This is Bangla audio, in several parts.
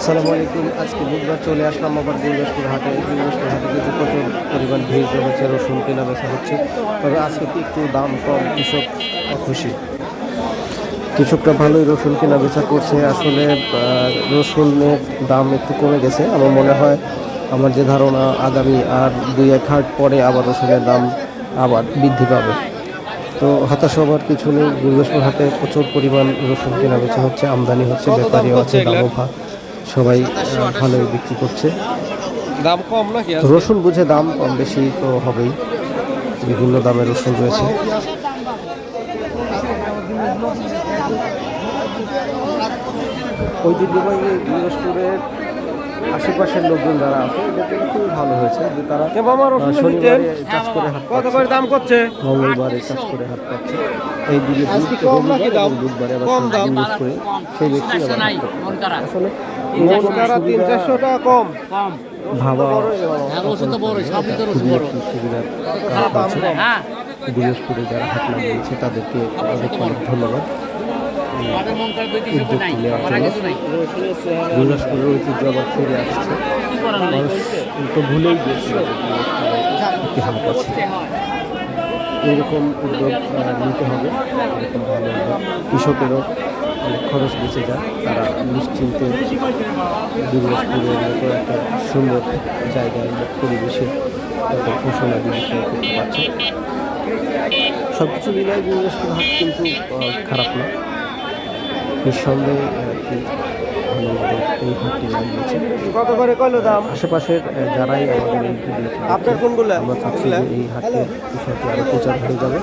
আসসালামু আলাইকুম। আজকে বুধবার চলে আসলাম আবার দুর্গাপুর হাটে। দুর্গাপুর হাটে কিন্তু প্রচুর পরিমাণ ভিড় জমেছে রসুন কেনা বেচা হচ্ছে। তবে আজকে একটু দাম কম কৃষক খুশি। কৃষকরা ভালোই রসুন কেনা বেচা করছে। আসলে রসুনের দাম একটু কমে গেছে। আমার মনে হয় আমার যে ধারণা আগামী আর দুই এক হাট পরে আবার রসুনের দাম আবার বৃদ্ধি পাবে। তো হতাশ হবার কিছু নেই। দুর্গেশ্বর হাটে প্রচুর পরিমাণ রসুন কেনা বেচা হচ্ছে। আমদানি হচ্ছে ব্যাপারীও আছে দামও সবাই ভালো ভালোই বিক্রি করছে। দাম কম নাকি রসুন বুঝে দাম কম বেশি তো হবেই। বিভিন্ন দামের রসুন রয়েছে। ঐতিহ্যবাহী দিনাজপুরের আশেপাশের লোকজন যারা আছে এদের জন্য খুবই ভালো হয়েছে যে তারা শনিবারে চাষ করে কত পাচ্ছে। করে দাম করছে? মঙ্গলবারে চাষ করে হাট পাচ্ছে। এই দিকে? বুধবারে আবার? ইউজ করে সেই ব্যক্তি। আসলে তিন চারশো টাকা কম। ভাবা হ্যাঁ সুবিধার কাজ। হ্যাঁ। দিনাজপুরে যারা হাট লাগিয়েছে তাদেরকে অনেক অনেক ধন্যবাদ। নাই। দিনাজপুরের ঐতিহ্য আবার ফিরে আসছে। মানুষ তো ভুলেই একটি এইরকম উদ্যোগ নিতে হবে। এরকম ভালো উদ্যোগ। কৃষকেরও অনেক খরচ বেঁচে যায় তারা নিশ্চিন্তে দিনাজপুরের মতো একটা সুন্দর জায়গায় পরিবেশে তাদের ফসল আদি বিক্রয় করতে পারছে। সব কিছু মিলাই দিনাজপুর হাট কিন্তু খারাপ না। নিঃসন্দেহে আর এই হাটটি লাগিয়েছে। কত করে কইলো দাম? আশেপাশের যারাই আমাদের এই আপনার কোনগুলো? আমরা চাচ্ছি যে এই হাটে বিষয়টি আরও প্রচার হয়ে যাবে।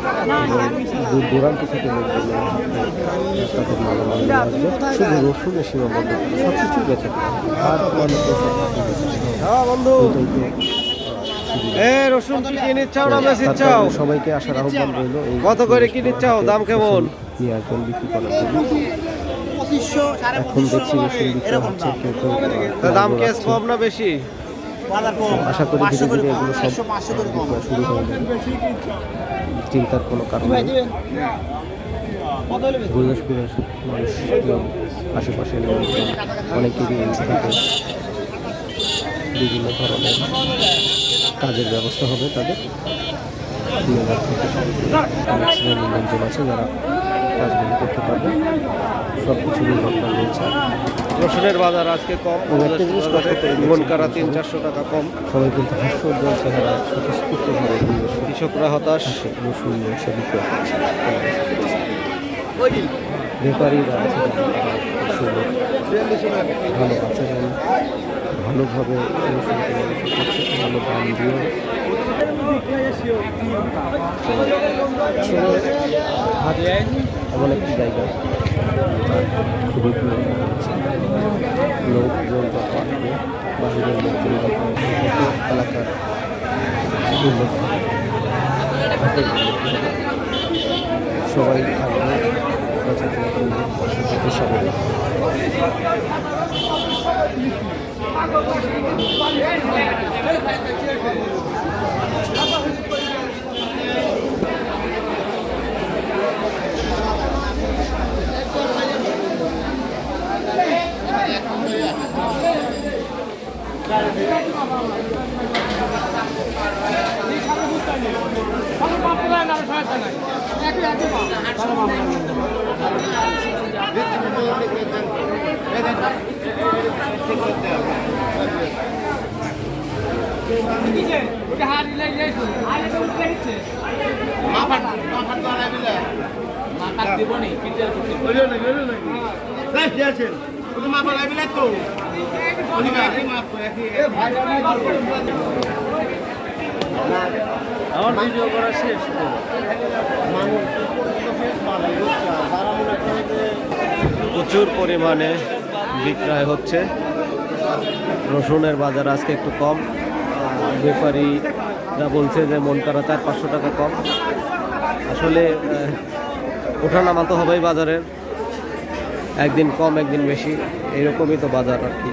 দূর দূরান্ত থেকে লোকজন তাদের মালামাল নিয়ে আসবে। শুধু রসুনের সীমাবদ্ধ সব কিছুই আর অনেক হ্যাঁ চাও সবাইকে আসার আহ্বান রইল কত করে কিনে চাও? দাম কেমন? নিয়ে আসবেন বিক্রি করার জন্য। দাম। কম। না বেশি? আশা করি ধীরে ধীরে এগুলো সব শুরু হয়ে চিন্তার কোনো কারণ নেই। গুরদাসপুরের মানুষ লোকজন অনেকেরই বিভিন্ন ধরনের কাজের ব্যবস্থা হবে তাদের। অনেক শ্রেণির লোকজন আছে যারা কাজগুলো করতে পারবে। সব কিছু নির্ভরতা রয়েছে রসুনের বাজার আজকে কম একটা জিনিস লক্ষ্য করে দেখছি, মন কারা তিন চারশো টাকা কম। সবাই কিন্তু হাস্যোজ্জ্বল চেহারা স্বতঃস্ফূর্তভাবে কৃষকরা হতাশ। রসুন মাংস বিক্রয় ব্যাপারীরা আছে ভালো আচরণ ভালোভাবে ভালো দাম দিয়ে। হাট এমন একটি জায়গা। খুবই লোকজন যত আসবে বাহিরের এলাকার উন্নত হবে হাটের উন্নতি হবে থাকবে সচেতন করবে পাশে থেকে সবাই আমার ভিডিও করা শেষ প্রচুর পরিমাণে বিক্রয় হচ্ছে। রসুনের বাজার আজকে একটু কম। ব্যাপারীরা বলছে যে মন করা চার পাঁচশো টাকা কম। আসলে ওঠানামা তো হবেই বাজারের। একদিন কম একদিন বেশি এরকমই তো বাজার আর কি